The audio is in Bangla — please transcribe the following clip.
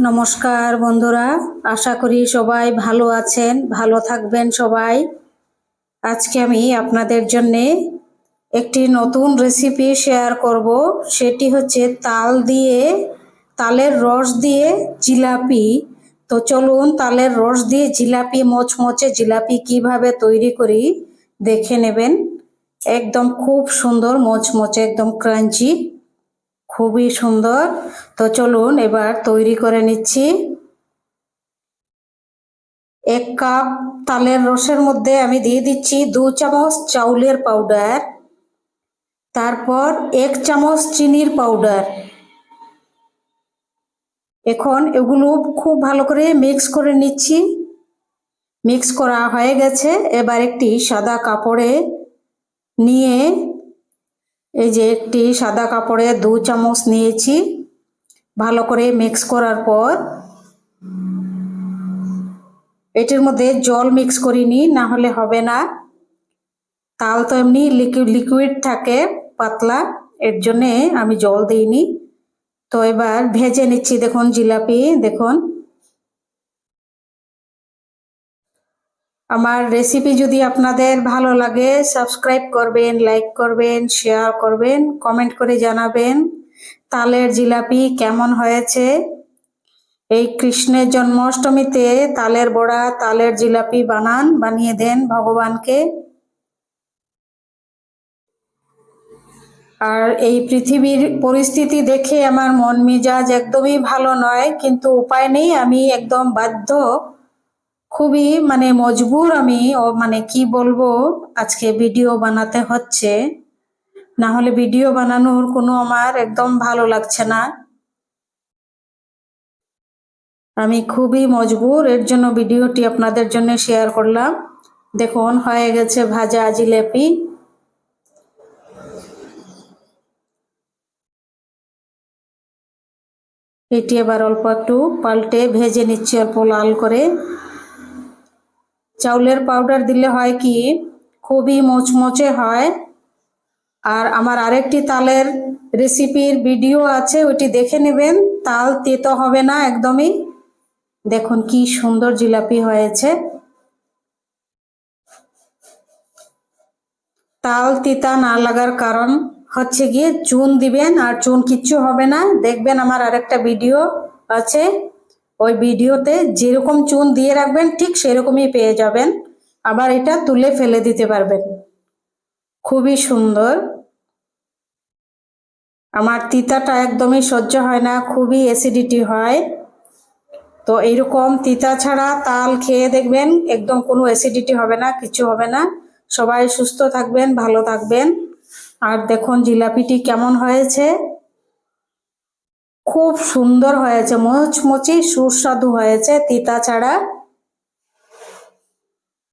নমস্কার বন্ধুরা, আশা করি সবাই ভালো আছেন, ভালো থাকবেন সবাই। আজকে আমি আপনাদের জন্য একটি নতুন রেসিপি শেয়ার করব। সেটি হচ্ছে তাল দিয়ে, তালের রস দিয়ে জিলাপি। তো চলুন তালের রস দিয়ে জিলাপি, মোচমোচে জিলাপি কীভাবে তৈরি করি দেখে নেবেন। একদম খুব সুন্দর, মোচমোচে, একদম ক্রাঞ্চি খুবই সুন্দর। তো চলুন এবার তৈরি করে নিচ্ছি। এক কাপ তালের রসের মধ্যে আমি দিয়ে দিচ্ছি দু চামচ চাউলের পাউডার তারপর এক চামচ চিনির পাউডার এখন এগুলো খুব ভালো করে মিক্স করে নিচ্ছি। মিক্স করা হয়ে গেছে। এবার একটি সাদা কাপড়ে নিয়ে এই যে একটি সাদা কাপড়ে দু চামচ নিয়েছি, ভালো করে মিক্স করার পর এটির মধ্যে জল মিক্স করিনি না হলে হবে না। তাল তো এমনি লিকুইড থাকে, পাতলা, এর জন্যে আমি জল দিইনি। তো এবার ভেজে নিচ্ছি, দেখুন জিলাপি, দেখুন। আমার রেসিপি যদি আপনাদের ভালো লাগে সাবস্ক্রাইব করবেন লাইক করবেন শেয়ার করবেন কমেন্ট করে জানাবেন তালের জিলাপি কেমন হয়েছে। এই কৃষ্ণের জন্মাষ্টমীতে তালের বড়া, তালের জিলাপি বানান, বানিয়ে দেন ভগবানকে। আর এই পৃথিবীর পরিস্থিতি দেখে আমার মন মেজাজ একদমই ভালো নয়, কিন্তু উপায় নেই, আমি একদম বাধ্য। খুবই মানে মজবুর আমি, ও মানে কি বলব, আজকে ভিডিও বানাতে হচ্ছে। না হলে ভিডিও বানানোর কোনো আমার একদম ভালো লাগছে না। আমি খুবই মজবুর, এর জন্য ভিডিওটি আপনাদের জন্য শেয়ার করলাম। দেখুন, হয়ে গেছে ভাজা জিলেপি। এটি এবার অল্প একটু পাল্টে ভেজে নিচ্ছি, অল্প লাল করে। চাউলের পাউডার দিলে হয় কি? খুবই মোচমোচে হয়। আর আমার আরেকটি তালের রেসিপির ভিডিও আছে ওটি দেখে নেবেন। তাল তেতো হবে না একদমই। দেখুন কি সুন্দর জিলাপি হয়েছে। তাল তিতা না লাগার কারণ হচ্ছে গিয়ে চুন দিবেন আর চুন কিচ্ছু হবে না। দেখবেন আমার আরেকটা ভিডিও আছে। ওই ভিডিওতে যেরকম চুন দিয়ে রাখবেন, ঠিক সেরকমই পেয়ে যাবেন। আবার এটা তুলে ফেলে দিতে পারবেন। খুবই সুন্দর। আমার তিতাটা একদমই সহ্য হয় না, খুবই অ্যাসিডিটি হয়। তো এইরকম তিতা ছাড়া তাল খেয়ে দেখবেন, একদম কোনো অ্যাসিডিটি হবে না, কিছু হবে না। সবাই সুস্থ থাকবেন, ভালো থাকবেন। আর দেখুন জিলাপিটি কেমন হয়েছে। খুব সুন্দর হয়েছে মচমচে সুস্বাদু হয়েছে তিতা ছাড়া।